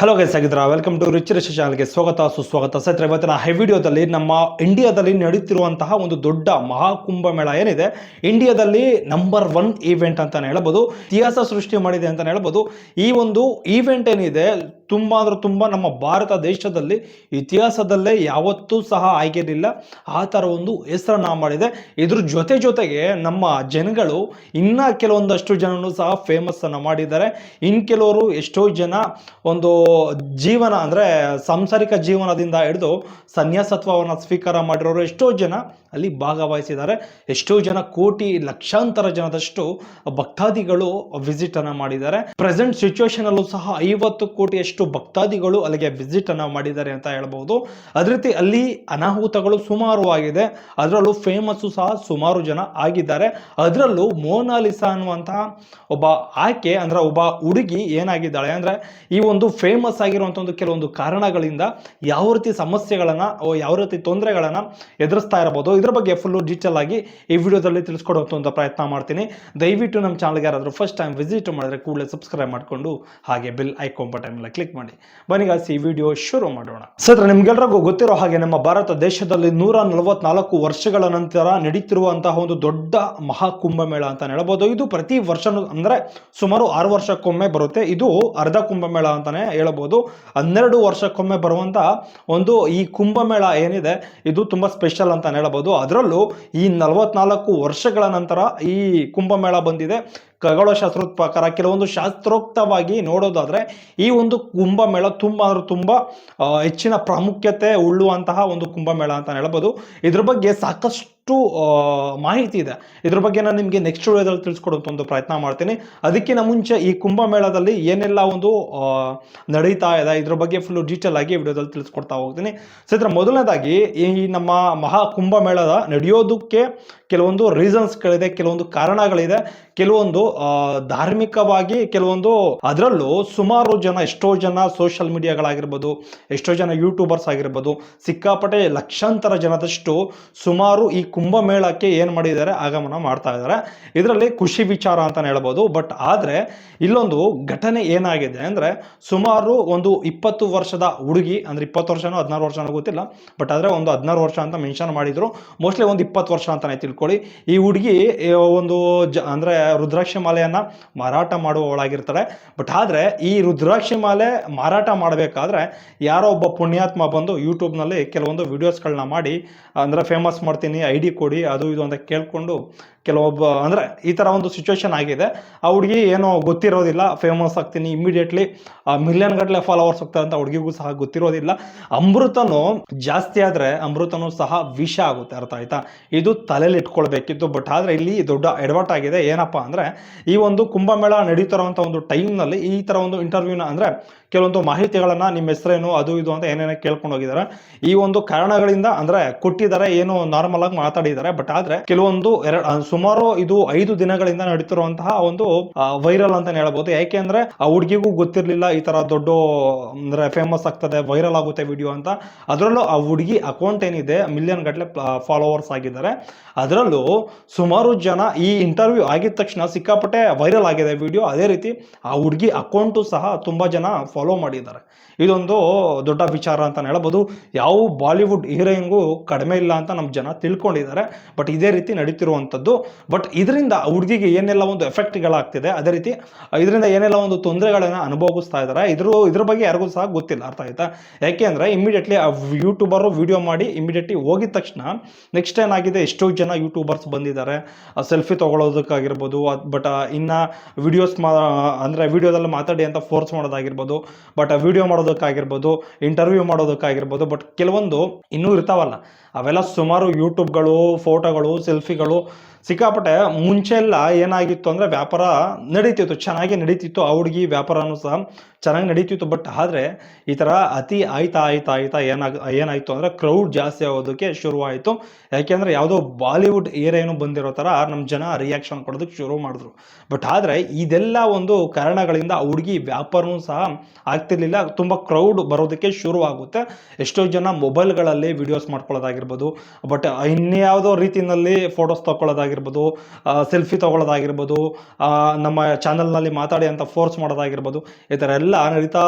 Hello guys ಆಗಿದ್ರ welcome to rich rich ಚಾನಲ್ಗೆ ಸ್ವಾಗತ, ಸುಸ್ವಾಗತ. ಸತ್ರ ಇವತ್ತಿನ ಹೈ ವಿಡಿಯೋದಲ್ಲಿ ನಮ್ಮ ಇಂಡಿಯಾದಲ್ಲಿ ನಡೀತಿರುವಂತಹ ಒಂದು ದೊಡ್ಡ ಮಹಾಕುಂಭಮೇಳ ಏನಿದೆ? ಇಂಡಿಯಾದಲ್ಲಿ ನಂಬರ್ ಒನ್ ಈವೆಂಟ್ ಅಂತಾನೆ ಹೇಳ್ಬೋದು, ಇತಿಹಾಸ ಸೃಷ್ಟಿ ಮಾಡಿದೆ ಅಂತಾನೆ ಹೇಳ್ಬೋದು. ಈ ಒಂದು ಈವೆಂಟ್ ಏನಿದೆ ತುಂಬಾ ಅಂದ್ರೆ ತುಂಬ ನಮ್ಮ ಭಾರತ ದೇಶದಲ್ಲಿ ಇತಿಹಾಸದಲ್ಲೇ ಯಾವತ್ತೂ ಸಹ ಆಗಿರಲಿಲ್ಲ. ಆ ಥರ ಒಂದು ಹೆಸರನ್ನ ಮಾಡಿದೆ. ಇದ್ರ ಜೊತೆ ಜೊತೆಗೆ ನಮ್ಮ ಜನಗಳು ಇನ್ನ ಕೆಲವೊಂದಷ್ಟು ಜನನು ಸಹ ಫೇಮಸ್ ಅನ್ನ ಮಾಡಿದ್ದಾರೆ. ಇನ್ ಕೆಲವರು ಎಷ್ಟೋ ಜನ ಒಂದು ಜೀವನ ಅಂದ್ರೆ ಸಾಂಸಾರಿಕ ಜೀವನದಿಂದ ಹಿಡಿದು ಸನ್ಯಾಸತ್ವವನ್ನು ಸ್ವೀಕಾರ ಮಾಡಿರೋರು ಎಷ್ಟೋ ಜನ ಅಲ್ಲಿ ಭಾಗವಹಿಸಿದ್ದಾರೆ. ಎಷ್ಟೋ ಜನ ಕೋಟಿ, ಲಕ್ಷಾಂತರ ಜನದಷ್ಟು ಭಕ್ತಾದಿಗಳು ವಿಸಿಟ್ ಅನ್ನ ಮಾಡಿದ್ದಾರೆ. ಪ್ರೆಸೆಂಟ್ ಸಿಚುವೇಶನ್ ಅಲ್ಲೂ ಸಹ ಐವತ್ತು ಕೋಟಿಯಷ್ಟು ಭಕ್ತಾದಿಗಳು ಅಲ್ಲಿಗೆ ವಿಸಿಟನ್ನು ಮಾಡಿದ್ದಾರೆ ಅಂತ ಹೇಳ್ಬೋದು. ಅದೇ ರೀತಿ ಅಲ್ಲಿ ಅನಾಹುತಗಳು ಸುಮಾರು ಆಗಿದೆ. ಅದರಲ್ಲೂ ಫೇಮಸ್ಸು ಸಹ ಸುಮಾರು ಜನ ಆಗಿದ್ದಾರೆ. ಅದರಲ್ಲೂ ಮೋನಾಲಿಸಾ ಅನ್ನುವಂತಹ ಒಬ್ಬ ಆಕೆ, ಅಂದ್ರೆ ಒಬ್ಬ ಹುಡುಗಿ ಏನಾಗಿದ್ದಾಳೆ ಅಂದ್ರೆ ಈ ಒಂದು ಫೇಮಸ್ ಆಗಿರುವಂಥ ಒಂದು ಕೆಲವೊಂದು ಕಾರಣಗಳಿಂದ ಯಾವ ರೀತಿ ಸಮಸ್ಯೆಗಳನ್ನ ಯಾವ ರೀತಿ ತೊಂದರೆಗಳನ್ನ ಎದುರಿಸ್ತಾ ಇರಬಹುದು. ಇದ್ರ ಬಗ್ಗೆ ಫುಲ್ಲು ಡೀಟೇಲ್ ಆಗಿ ಈ ವಿಡಿಯೋದಲ್ಲಿ ತಿಳಿಸ್ಕೊಡುವಂತ ಒಂದು ಪ್ರಯತ್ನ ಮಾಡ್ತೀನಿ. ದಯವಿಟ್ಟು ನಮ್ಮ ಚಾನಲ್ಗೆ ಯಾರಾದರೂ ಫಸ್ಟ್ ಟೈಮ್ ವಿಸಿಟ್ ಮಾಡಿದ್ರೆ ಕೂಡಲೇ ಸಬ್ಸ್ಕ್ರೈಬ್ ಮಾಡಿಕೊಂಡು ಹಾಗೆ ಬಿಲ್ ಐಕಾನ್ ಬಟನ್ ಮೇಲೆ ಕ್ಲಿಕ್ ಮಾಡಿ. ಬನ್ನಿ guys, ಈ ವಿಡಿಯೋ ಶುರು ಮಾಡೋಣ. ಸರ್ ನಿಮ್ಗೆಲ್ರಿಗೂ ಗೊತ್ತಿರೋ ಹಾಗೆ ನಮ್ಮ ಭಾರತ ದೇಶದಲ್ಲಿ ನೂರ ನಲವತ್ನಾಲ್ಕು ವರ್ಷಗಳ ನಂತರ ನಡೀತಿರುವಂತಹ ಒಂದು ದೊಡ್ಡ ಮಹಾಕುಂಭಮೇಳ ಅಂತ ಹೇಳಬಹುದು ಇದು ಪ್ರತಿ ವರ್ಷ ಅಂದ್ರೆ ಸುಮಾರು ಆರು ವರ್ಷಕ್ಕೊಮ್ಮೆ ಬರುತ್ತೆ. ಇದು ಅರ್ಧ ಕುಂಭಮೇಳ ಅಂತಾನೆ ಹೇಳಬಹುದು ಹನ್ನೆರಡು ವರ್ಷಕ್ಕೊಮ್ಮೆ ಬರುವಂತ ಒಂದು ಈ ಕುಂಭಮೇಳ ಏನಿದೆ ಇದು ತುಂಬಾ ಸ್ಪೆಷಲ್ ಅಂತ ಹೇಳಬಹುದು ಅದರಲ್ಲೂ ಈ ನಲವತ್ನಾಲ್ಕು ವರ್ಷಗಳ ನಂತರ ಈ ಕುಂಭಮೇಳ ಬಂದಿದೆ. ಖಗೋಳಶಾಸ್ತ್ರದ ಪ್ರಕಾರ ಕೆಲವೊಂದು ಶಾಸ್ತ್ರೋಕ್ತವಾಗಿ ನೋಡೋದಾದರೆ ಈ ಒಂದು ಕುಂಭಮೇಳ ತುಂಬ ಅಂದ್ರೆ ತುಂಬ ಹೆಚ್ಚಿನ ಪ್ರಾಮುಖ್ಯತೆ ಉಳ್ಳುವಂತಹ ಒಂದು ಕುಂಭಮೇಳ ಅಂತ ಹೇಳ್ಬೋದು. ಇದ್ರ ಬಗ್ಗೆ ಸಾಕಷ್ಟು ಆ, ಮಾಹಿತಿ ಇದೆ. ಇದ್ರ ಬಗ್ಗೆ ನಾನು ನಿಮಗೆ ನೆಕ್ಸ್ಟ್ ವಿಡಿಯೋದಲ್ಲಿ ತಿಳಿಸ್ಕೊಡೋಂಥ ಒಂದು ಪ್ರಯತ್ನ ಮಾಡ್ತೀನಿ. ಅದಕ್ಕಿಂತ ಮುಂಚೆ ಈ ಕುಂಭಮೇಳದಲ್ಲಿ ಏನೆಲ್ಲ ಒಂದು ನಡೀತಾ ಇದೆ ಇದ್ರ ಬಗ್ಗೆ ಫುಲ್ ಡೀಟೇಲ್ ಆಗಿ ವಿಡಿಯೋದಲ್ಲಿ ತಿಳಿಸ್ಕೊಡ್ತಾ ಹೋಗ್ತೀನಿ. ಸತ್ರ ಮೊದಲನೇದಾಗಿ ಈ ನಮ್ಮ ಮಹಾ ಕುಂಭಮೇಳದ ನಡೆಯೋದಕ್ಕೆ ಕೆಲವೊಂದು ರೀಸನ್ಸ್ಗಳಿದೆ ಕೆಲವೊಂದು ಕಾರಣಗಳಿದೆ. ಕೆಲವೊಂದು ಧಾರ್ಮಿಕವಾಗಿ ಕೆಲವೊಂದು ಅದರಲ್ಲೂ ಸುಮಾರು ಜನ ಎಷ್ಟೋ ಜನ ಸೋಷಿಯಲ್ ಮೀಡಿಯಾಗಳಾಗಿರ್ಬೋದು ಎಷ್ಟೋ ಜನ ಯೂಟ್ಯೂಬರ್ಸ್ ಆಗಿರ್ಬೋದು ಸಿಕ್ಕಾಪಟ್ಟೆ ಲಕ್ಷಾಂತರ ಜನದಷ್ಟು ಸುಮಾರು ಈ ಕುಂಭಮೇಳಕ್ಕೆ ಏನು ಮಾಡಿದ್ದಾರೆ, ಆಗಮನ ಮಾಡ್ತಾ ಇದ್ದಾರೆ. ಇದರಲ್ಲಿ ಖುಷಿ ವಿಚಾರ ಅಂತಲೇ ಹೇಳ್ಬೋದು. ಬಟ್ ಆದರೆ ಇಲ್ಲೊಂದು ಘಟನೆ ಏನಾಗಿದೆ ಅಂದರೆ ಸುಮಾರು ಒಂದು ಇಪ್ಪತ್ತು ವರ್ಷದ ಹುಡುಗಿ, ಅಂದ್ರೆ ಇಪ್ಪತ್ತು ವರ್ಷನೋ ಹದಿನಾರು ವರ್ಷನೋ ಗೊತ್ತಿಲ್ಲ, ಬಟ್ ಆದರೆ ಒಂದು ಹದಿನಾರು ವರ್ಷ ಅಂತ ಮೆನ್ಷನ್ ಮಾಡಿದ್ರು. ಮೋಸ್ಟ್ಲಿ ಒಂದು ಇಪ್ಪತ್ತು ವರ್ಷ ಅಂತಲೇ ತಿಳ್ಕೊಳ್ಳಿ. ಈ ಹುಡುಗಿ ಒಂದು ಜ, ಅಂದರೆ ರುದ್ರಾಕ್ಷಿ ಮಾಲೆಯನ್ನ ಮಾರಾಟ ಮಾಡುವವಳಾಗಿರ್ತಾಳೆ. ಬಟ್ ಆದರೆ ಈ ರುದ್ರಾಕ್ಷಿ ಮಾಲೆ ಮಾರಾಟ ಮಾಡಬೇಕಾದ್ರೆ ಯಾರೋ ಒಬ್ಬ ಪುಣ್ಯಾತ್ಮ ಬಂದು ಯೂಟ್ಯೂಬ್ನಲ್ಲಿ ಕೆಲವೊಂದು ವಿಡಿಯೋಸ್ಗಳನ್ನ ಮಾಡಿ, ಅಂದರೆ ಫೇಮಸ್ ಮಾಡ್ತೀನಿ ಐ ಕೊಡಿ ಅದು ಇದು ಅಂತ ಕೇಳ್ಕೊಂಡು ಕೆಲವೊಬ್ಬ ಅಂದರೆ ಈ ಥರ ಒಂದು ಸಿಚುವೇಶನ್ ಆಗಿದೆ. ಆ ಹುಡುಗಿ ಏನೋ ಗೊತ್ತಿರೋದಿಲ್ಲ. ಫೇಮಸ್ ಆಗ್ತೀನಿ ಇಮಿಡಿಯೇಟ್ಲಿ ಮಿಲಿಯನ್ ಗಟ್ಟಲೆ ಫಾಲೋವರ್ಸ್ ಹೋಗ್ತಾರೆ ಅಂತ ಹುಡುಗಿಗೂ ಸಹ ಗೊತ್ತಿರೋದಿಲ್ಲ. ಅಮೃತನು ಜಾಸ್ತಿ ಆದರೆ ಅಮೃತನು ಸಹ ವಿಷ ಆಗುತ್ತೆ, ಅರ್ಥ ಆಯ್ತಾ? ಇದು ತಲೆಯಲ್ಲಿ ಇಟ್ಕೊಳ್ಬೇಕಿತ್ತು. ಬಟ್ ಆದರೆ ಇಲ್ಲಿ ದೊಡ್ಡ ಎಡವಟ್ ಆಗಿದೆ. ಏನಪ್ಪ ಅಂದರೆ ಈ ಒಂದು ಕುಂಭಮೇಳ ನಡೀತಿರೋಂಥ ಒಂದು ಟೈಮ್ನಲ್ಲಿ ಈ ಥರ ಒಂದು ಇಂಟರ್ವ್ಯೂನ ಅಂದರೆ ಕೆಲವೊಂದು ಮಾಹಿತಿಗಳನ್ನು ನಿಮ್ಮ ಹೆಸರೇನು, ಅದು ಇದು ಅಂತ ಏನೇನೋ ಕೇಳ್ಕೊಂಡು ಹೋಗಿದ್ದಾರೆ. ಈ ಒಂದು ಕಾರಣಗಳಿಂದ ಅಂದರೆ ಕೊಟ್ಟಿದ್ದಾರೆ, ಏನು ನಾರ್ಮಲ್ ಆಗಿ ಮಾತಾಡಿದ್ದಾರೆ. ಬಟ್ ಆದರೆ ಕೆಲವೊಂದು ಎರಡು ಸುಮಾರು ಇದು ಐದು ದಿನಗಳಿಂದ ನಡೀತಿರುವಂತಹ ಒಂದು ವೈರಲ್ ಅಂತ ಹೇಳ್ಬೋದು. ಯಾಕೆ ಅಂದ್ರೆ ಆ ಹುಡುಗಿಗೂ ಗೊತ್ತಿರಲಿಲ್ಲ ಈ ತರ ದೊಡ್ಡ, ಅಂದ್ರೆ ಫೇಮಸ್ ಆಗ್ತದೆ ವೈರಲ್ ಆಗುತ್ತೆ ವಿಡಿಯೋ ಅಂತ. ಅದರಲ್ಲೂ ಆ ಹುಡುಗಿ ಅಕೌಂಟ್ ಏನಿದೆ ಮಿಲಿಯನ್ ಗಟ್ಟಲೆ ಫಾಲೋವರ್ಸ್ ಆಗಿದ್ದಾರೆ. ಅದರಲ್ಲೂ ಸುಮಾರು ಜನ ಈ ಇಂಟರ್ವ್ಯೂ ಆಗಿದ ತಕ್ಷಣ ಸಿಕ್ಕಾಪಟ್ಟೆ ವೈರಲ್ ಆಗಿದೆ ವಿಡಿಯೋ ಅದೇ ರೀತಿ ಆ ಹುಡುಗಿ ಅಕೌಂಟು ಸಹ ತುಂಬಾ ಜನ ಫಾಲೋ ಮಾಡಿದ್ದಾರೆ. ಇದೊಂದು ದೊಡ್ಡ ವಿಚಾರ ಅಂತ ಹೇಳ್ಬೋದು. ಯಾವ ಬಾಲಿವುಡ್ ಹೀರೋಯಿಂಗು ಕಡಿಮೆ ಇಲ್ಲ ಅಂತ ನಮ್ಮ ಜನ ತಿಳ್ಕೊಂಡಿದ್ದಾರೆ. ಬಟ್ ಇದೇ ರೀತಿ ನಡೀತಿರುವಂಥದ್ದು. ಬಟ್ ಇದರಿಂದ ಹುಡುಗಿಗೆ ಏನೆಲ್ಲ ಒಂದು ಎಫೆಕ್ಟ್ಗಳಾಗ್ತಿದೆ, ಅದೇ ರೀತಿ ಇದರಿಂದ ಏನೆಲ್ಲ ಒಂದು ತೊಂದರೆಗಳನ್ನು ಅನುಭವಿಸ್ತಾ ಇದ್ದಾರೆ, ಇದ್ರ ಇದ್ರ ಬಗ್ಗೆ ಯಾರಿಗೂ ಸಹ ಗೊತ್ತಿಲ್ಲ, ಅರ್ಥ ಆಯ್ತಾ? ಯಾಕೆ ಅಂದರೆ ಇಮಿಡಿಯೇಟ್ಲಿ ಆ ಯೂಟ್ಯೂಬರು ವಿಡಿಯೋ ಮಾಡಿ ಇಮಿಡಿಯೇಟ್ಲಿ ಹೋಗಿದ ತಕ್ಷಣ ನೆಕ್ಸ್ಟ್ ಏನಾಗಿದೆ ಎಷ್ಟೋ ಜನ ಯೂಟ್ಯೂಬರ್ಸ್ ಬಂದಿದ್ದಾರೆ ಸೆಲ್ಫಿ ತೊಗೊಳೋದಕ್ಕಾಗಿರ್ಬೋದು ಬಟ್ ಇನ್ನು ವಿಡಿಯೋಸ್ ಮಾ, ಅಂದರೆ ವಿಡಿಯೋದಲ್ಲಿ ಮಾತಾಡಿ ಅಂತ ಫೋರ್ಸ್ ಮಾಡೋದಾಗಿರ್ಬೋದು, ಬಟ್ ವಿಡಿಯೋ ಮಾಡೋದಕ್ಕಾಗಿರ್ಬೋದು ಇಂಟರ್ವ್ಯೂ ಮಾಡೋದಕ್ಕಾಗಿರ್ಬೋದು, ಬಟ್ ಕೆಲವೊಂದು ಇನ್ನೂ ಇರ್ತಾವಲ್ಲ, ಅವೆಲ್ಲ ಸುಮಾರು ಯೂಟ್ಯೂಬ್ಗಳು ಫೋಟೋಗಳು ಸೆಲ್ಫಿಗಳು ಸಿಕ್ಕಾಪಟ್ಟೆ ಮುಂಚೆ ಎಲ್ಲ ಏನಾಗಿತ್ತು ಅಂದರೆ ವ್ಯಾಪಾರ ನಡೀತಿತ್ತು, ಚೆನ್ನಾಗಿ ನಡೀತಿತ್ತು. ಆ ಹುಡುಗಿ ವ್ಯಾಪಾರನೂ ಸಹ ಚೆನ್ನಾಗಿ ನಡೀತಿತ್ತು. ಬಟ್ ಆದರೆ ಈ ಥರ ಅತಿ ಆಯ್ತಾ ಆಯ್ತಾ ಆಯ್ತಾ ಏನಾಗ, ಏನಾಯಿತು ಅಂದರೆ ಕ್ರೌಡ್ ಜಾಸ್ತಿ ಆಗೋದಕ್ಕೆ ಶುರುವಾಯಿತು. ಯಾಕೆಂದರೆ ಯಾವುದೋ ಬಾಲಿವುಡ್ ಏನು ಬಂದಿರೋ ಥರ ನಮ್ಮ ಜನ ರಿಯಾಕ್ಷನ್ ಕೊಡೋದಕ್ಕೆ ಶುರು ಮಾಡಿದ್ರು. ಬಟ್ ಆದರೆ ಇದೆಲ್ಲ ಒಂದು ಕಾರಣಗಳಿಂದ ಆ ಹುಡುಗಿ ವ್ಯಾಪಾರನೂ ಸಹ ಆಗ್ತಿರ್ಲಿಲ್ಲ. ತುಂಬ ಕ್ರೌಡ್ ಬರೋದಕ್ಕೆ ಶುರುವಾಗುತ್ತೆ. ಎಷ್ಟೋ ಜನ ಮೊಬೈಲ್ಗಳಲ್ಲಿ ವಿಡಿಯೋಸ್ ಮಾಡ್ಕೊಳ್ಳೋದಾಗಿರ್ಬೋದು. ಬಟ್ ಇನ್ಯಾವುದೋ ರೀತಿಯಲ್ಲಿ ಫೋಟೋಸ್ ತಗೊಳ್ಳೋದಾಗಿರ್ಬೋದು ಮಾಡೋದಾಗಿರ್ಬೋದು ಸೆಲ್ಫಿ ತೊಗೊಳ್ಳೋದಾಗಿರ್ಬೋದು ನಮ್ಮ ಚಾನಲ್ನಲ್ಲಿ ಮಾತಾಡಿ ಅಂತ ಫೋರ್ಸ್ ಮಾಡೋದಾಗಿರ್ಬೋದು, ಈ ಥರ ಎಲ್ಲ ನಡೀತಾ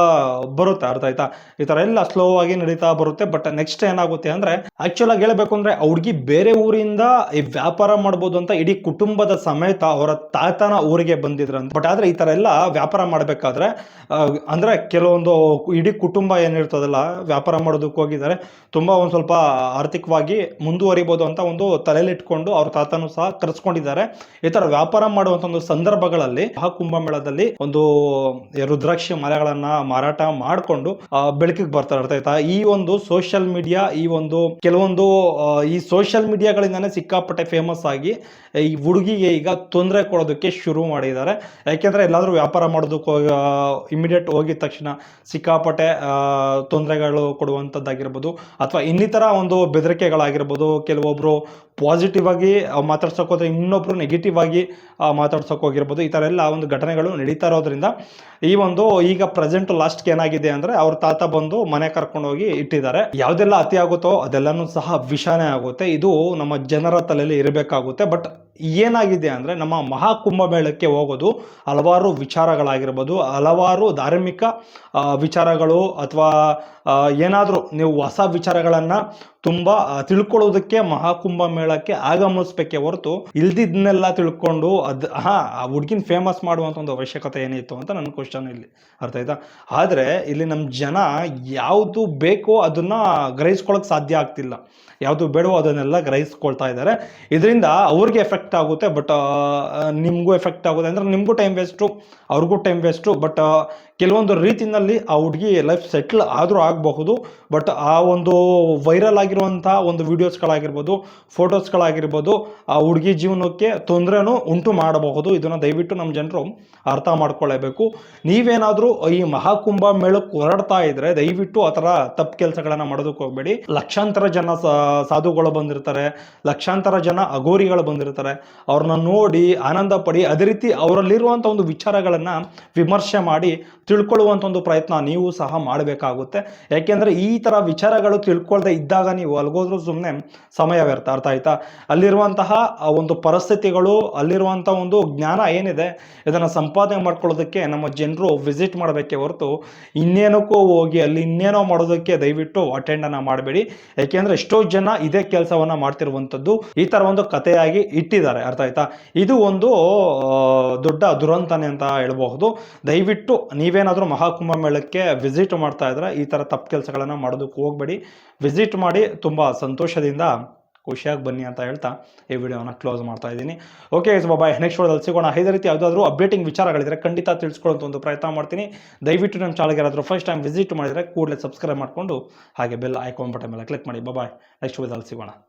ಬರುತ್ತೆ, ಅರ್ಥ ಆಯ್ತಾ? ಈ ಥರ ಎಲ್ಲ ಸ್ಲೋ ಆಗಿ ನಡೀತಾ ಬರುತ್ತೆ ಬಟ್ ನೆಕ್ಸ್ಟ್ ಏನಾಗುತ್ತೆ ಅಂದ್ರೆ ಆ್ಯಕ್ಚುಲಾಗಿ ಹೇಳಬೇಕು ಅಂದರೆ, ಆ ಹುಡುಗಿ ಬೇರೆ ಊರಿಂದ ಈ ವ್ಯಾಪಾರ ಮಾಡ್ಬೋದು ಅಂತ ಇಡೀ ಕುಟುಂಬದ ಸಮೇತ ಅವರ ತಾತನ ಊರಿಗೆ ಬಂದಿದ್ರು ಅಂತ ಬಟ್ ಆದ್ರೆ ಈ ಥರ ಎಲ್ಲ ವ್ಯಾಪಾರ ಮಾಡಬೇಕಾದ್ರೆ ಅಂದ್ರೆ ಕೆಲವೊಂದು ಇಡೀ ಕುಟುಂಬ ಏನಿರ್ತದಲ್ಲ, ವ್ಯಾಪಾರ ಮಾಡೋದಕ್ಕೆ ಹೋಗಿದ್ದಾರೆ, ತುಂಬಾ ಒಂದು ಸ್ವಲ್ಪ ಆರ್ಥಿಕವಾಗಿ ಮುಂದುವರಿಬೋದು ಅಂತ ಒಂದು ತಲೆಯಲ್ಲಿಟ್ಕೊಂಡು ಅವ್ರ ತಾತನೂ ಸಹ ಕರೆಸ್ಕೊಂಡಿದ್ದಾರೆ. ಈ ತರ ವ್ಯಾಪಾರ ಮಾಡುವಂತ ಒಂದು ಸಂದರ್ಭಗಳಲ್ಲಿ ಆ ಕುಂಭಮೇಳದಲ್ಲಿ ಒಂದು ರುದ್ರಾಕ್ಷಿ ಮರಗಳನ್ನ ಮಾರಾಟ ಮಾಡಿಕೊಂಡು ಬೆಳಕಿಗೆ ಬರ್ತಾರೆ ಅರ್ಥ ಆಯ್ತಾ ಈ ಒಂದು ಸೋಷಿಯಲ್ ಮೀಡಿಯಾ ಈ ಒಂದು, ಕೆಲವೊಂದು ಈ ಸೋಷಿಯಲ್ ಮೀಡಿಯಾಗಳಿಂದಾನೇ ಸಿಕ್ಕಾಪಟ್ಟೆ ಫೇಮಸ್ ಆಗಿ, ಈ ಹುಡುಗಿಗೆ ಈಗ ತೊಂದರೆ ಕೊಡೋದಕ್ಕೆ ಶುರು ಮಾಡಿದ್ದಾರೆ. ಯಾಕೆಂದ್ರೆ ಎಲ್ಲಾದ್ರೂ ವ್ಯಾಪಾರ ಮಾಡೋದಕ್ಕೆ ಇಮಿಡಿಯೇಟ್ ಹೋಗಿದ ತಕ್ಷಣ ಸಿಕ್ಕಾಪಟ್ಟೆ ತೊಂದರೆಗಳು ಕೊಡುವಂಥದ್ದಾಗಿರ್ಬೋದು ಅಥವಾ ಇನ್ನಿತರ ಒಂದು ಬೆದರಿಕೆಗಳಾಗಿರ್ಬೋದು. ಕೆಲವೊಬ್ರು ಪಾಸಿಟಿವ್ ಆಗಿ ಮಾತಾಡ್ಸೋಕೆ ಹೋದರೆ ಇನ್ನೊಬ್ಬರು ನೆಗೆಟಿವ್ ಆಗಿ ಮಾತಾಡ್ಸೋಕೆ ಹೋಗಿರ್ಬೋದು. ಈ ಥರ ಎಲ್ಲ ಒಂದು ಘಟನೆಗಳು ನಡೀತಾ ಇರೋದ್ರಿಂದ ಈ ಒಂದು, ಈಗ ಪ್ರೆಸೆಂಟ್ ಲಾಸ್ಟ್ಗೆ ಏನಾಗಿದೆ ಅಂದರೆ ಅವ್ರ ತಾತ ಬಂದು ಮನೆ ಕರ್ಕೊಂಡು ಹೋಗಿ ಇಟ್ಟಿದ್ದಾರೆ. ಯಾವುದೆಲ್ಲ ಅತಿ ಆಗುತ್ತೋ ಅದೆಲ್ಲನೂ ಸಹ ವಿಷಾನೇ ಆಗುತ್ತೆ. ಇದು ನಮ್ಮ ಜನರ ತಲೆಯಲ್ಲಿ ಇರಬೇಕಾಗುತ್ತೆ. ಬಟ್ ಏನಾಗಿದೆ ಅಂದರೆ ನಮ್ಮ ಮಹಾಕುಂಭ ಮೇಳಕ್ಕೆ ಹೋಗೋದು ಹಲವಾರು ವಿಚಾರಗಳಾಗಿರ್ಬೋದು, ಹಲವಾರು ಧಾರ್ಮಿಕ ವಿಚಾರಗಳು ಅಥವಾ ಏನಾದರೂ ನೀವು ಹೊಸ ವಿಚಾರಗಳನ್ನು ತುಂಬ ತಿಳ್ಕೊಳ್ಳೋದಕ್ಕೆ ಮಹಾಕುಂಭ ಮೇಳಕ್ಕೆ ಆಗಮಿಸ್ಬೇಕೆ ಹೊರತು ಇಲ್ದಿದ್ದನ್ನೆಲ್ಲ ತಿಳ್ಕೊಂಡು ಅದು, ಹಾಂ, ಆ ಹುಡುಗಿನ ಫೇಮಸ್ ಮಾಡುವಂಥ ಒಂದು ಅವಶ್ಯಕತೆ ಏನಿತ್ತು ಅಂತ ನನ್ನ ಕ್ವಶನ್ ಇಲ್ಲಿ ಅರ್ಥ ಆಯ್ತಾ? ಆದರೆ ಇಲ್ಲಿ ನಮ್ಮ ಜನ ಯಾವುದು ಬೇಕೋ ಅದನ್ನು ಗ್ರಹಿಸ್ಕೊಳ್ಳೋಕೆ ಸಾಧ್ಯ ಆಗ್ತಿಲ್ಲ. ಯಾವುದು ಬೇಡವೋ ಅದನ್ನೆಲ್ಲ ಗ್ರಹಿಸ್ಕೊಳ್ತಾ ಇದ್ದಾರೆ. ಇದರಿಂದ ಅವ್ರಿಗೆ ಎಫೆಕ್ಟ್ ಆಗುತ್ತೆ ಬಟ್ ನಿಮಗೂ ಎಫೆಕ್ಟ್ ಆಗುತ್ತೆ. ಅಂದ್ರೆ ನಿಮಗೂ ಟೈಮ್ ವೇಸ್ಟು ಅವ್ರಿಗೂ ಟೈಮ್ ವೇಸ್ಟು ಬಟ್ ಕೆಲವೊಂದು ರೀತಿಯಲ್ಲಿ ಆ ಹುಡುಗಿ ಲೈಫ್ ಸೆಟ್ಲ್ ಆದರೂ ಆಗಬಹುದು ಬಟ್ ಆ ಒಂದು ವೈರಲ್ ಆಗಿರುವಂಥ ಒಂದು ವಿಡಿಯೋಸ್ಗಳಾಗಿರ್ಬೋದು ಫೋಟೋಸ್ಗಳಾಗಿರ್ಬೋದು ಆ ಹುಡುಗಿ ಜೀವನಕ್ಕೆ ತೊಂದರೆನೂ ಉಂಟು ಮಾಡಬಹುದು. ಇದನ್ನು ದಯವಿಟ್ಟು ನಮ್ಮ ಜನರು ಅರ್ಥ ಮಾಡ್ಕೊಳ್ಳೇಬೇಕು ನೀವೇನಾದರೂ ಈ ಮಹಾಕುಂಭ ಮೇಳಕ್ಕೆ ಹೊರಡ್ತಾ ಇದ್ರೆ ದಯವಿಟ್ಟು ಆ ಥರ ತಪ್ಪು ಕೆಲಸಗಳನ್ನು ಮಾಡೋದಕ್ಕೆ ಹೋಗಬೇಡಿ. ಲಕ್ಷಾಂತರ ಜನ ಸಾಧುಗಳು ಬಂದಿರ್ತಾರೆ, ಲಕ್ಷಾಂತರ ಜನ ಅಘೋರಿಗಳು ಬಂದಿರ್ತಾರೆ. ಅವ್ರನ್ನ ನೋಡಿ ಆನಂದ ಪಡಿ ಅದೇ ರೀತಿ ಅವರಲ್ಲಿರುವಂಥ ಒಂದು ವಿಚಾರಗಳನ್ನು ವಿಮರ್ಶೆ ಮಾಡಿ ತಿಳ್ಕೊಳ್ಳುವಂಥ ಒಂದು ಪ್ರಯತ್ನ ನೀವು ಸಹ ಮಾಡಬೇಕಾಗುತ್ತೆ. ಯಾಕೆಂದರೆ ಈ ಥರ ವಿಚಾರಗಳು ತಿಳ್ಕೊಳ್ದೆ ಇದ್ದಾಗ ನೀವು ಅಲ್ಗೋದ್ರೂ ಸುಮ್ಮನೆ ಸಮಯ ವ್ಯರ್ಥ ಅರ್ಥ ಆಯ್ತಾ? ಅಲ್ಲಿರುವಂತಹ ಒಂದು ಪರಿಸ್ಥಿತಿಗಳು ಅಲ್ಲಿರುವಂಥ ಒಂದು ಜ್ಞಾನ ಏನಿದೆ, ಇದನ್ನು ಸಂಪಾದನೆ ಮಾಡ್ಕೊಳ್ಳೋದಕ್ಕೆ ನಮ್ಮ ಜನರು ವಿಸಿಟ್ ಮಾಡಬೇಕೆ ಹೊರತು ಇನ್ನೇನಕ್ಕೂ ಹೋಗಿ ಅಲ್ಲಿ ಇನ್ನೇನೋ ಮಾಡೋದಕ್ಕೆ ದಯವಿಟ್ಟು ಅಟೆಂಡನ್ನು ಮಾಡಬೇಡಿ. ಯಾಕೆಂದರೆ ಎಷ್ಟೋ ಜನ ಇದೇ ಕೆಲಸವನ್ನ ಮಾಡ್ತಿರುವಂಥದ್ದು ಈ ಥರ ಒಂದು ಕಥೆಯಾಗಿ ಇಟ್ಟಿದ್ದಾರೆ. ಅರ್ಥ ಆಯ್ತಾ? ಇದು ಒಂದು ದೊಡ್ಡ ದುರಂತನೆ ಅಂತ ಹೇಳ್ಬಹುದು. ದಯವಿಟ್ಟು ನೀವೇನಾದರೂ ಮಹಾಕುಂಭ ಮೇಳಕ್ಕೆ ವಿಸಿಟ್ ಮಾಡ್ತಾ ಇದ್ರೆ ಈ ಥರ ತಪ್ಪು ಕೆಲಸಗಳನ್ನು ಮಾಡೋದಕ್ಕೆ ಹೋಗಬೇಡಿ. ವಿಸಿಟ್ ಮಾಡಿ ತುಂಬ ಸಂತೋಷದಿಂದ ಖುಷಿಯಾಗಿ ಬನ್ನಿ ಅಂತ ಹೇಳ್ತಾ ಈ ವಿಡಿಯೋನ ಕ್ಲೋಸ್ ಮಾಡ್ತಾ ಇದ್ದೀನಿ. ಓಕೆ ಬಾಯ್ ನೆಕ್ಸ್ಟ್ ವಿಡಿಯೋದಲ್ಲಿ ಸಿಗೋಣ. ಇದೇ ರೀತಿ ಯಾವುದಾದ್ರೂ ಅಪ್ಡೇಟಿಂಗ್ ವಿಚಾರಗಳಿದ್ರೆ ಖಂಡಿತ ತಿಳಿಸ್ಕೊಳ್ಳೋಂಥ ಒಂದು ಪ್ರಯತ್ನ ಮಾಡ್ತೀನಿ. ದಯವಿಟ್ಟು ನಮ್ಮ ಚಾನಲ್ಗೆ ಯಾರಾದರೂ ಫಸ್ಟ್ ಟೈಮ್ ವಿಸಿಟ್ ಮಾಡಿದರೆ ಕೂಡಲೇ ಸಬ್ಸ್ಕ್ರೈಬ್ ಮಾಡಿಕೊಂಡು ಹಾಗೆ ಬೆಲ್ ಐಕಾನ್ ಬಟನ್ ಮೇಲೆ ಕ್ಲಿಕ್ ಮಾಡಿ. ಬಾಬಾಯ್ ನೆಕ್ಸ್ಟ್ ವಿಡಿಯೋದಲ್ಲಿ ಸಿಗೋಣ.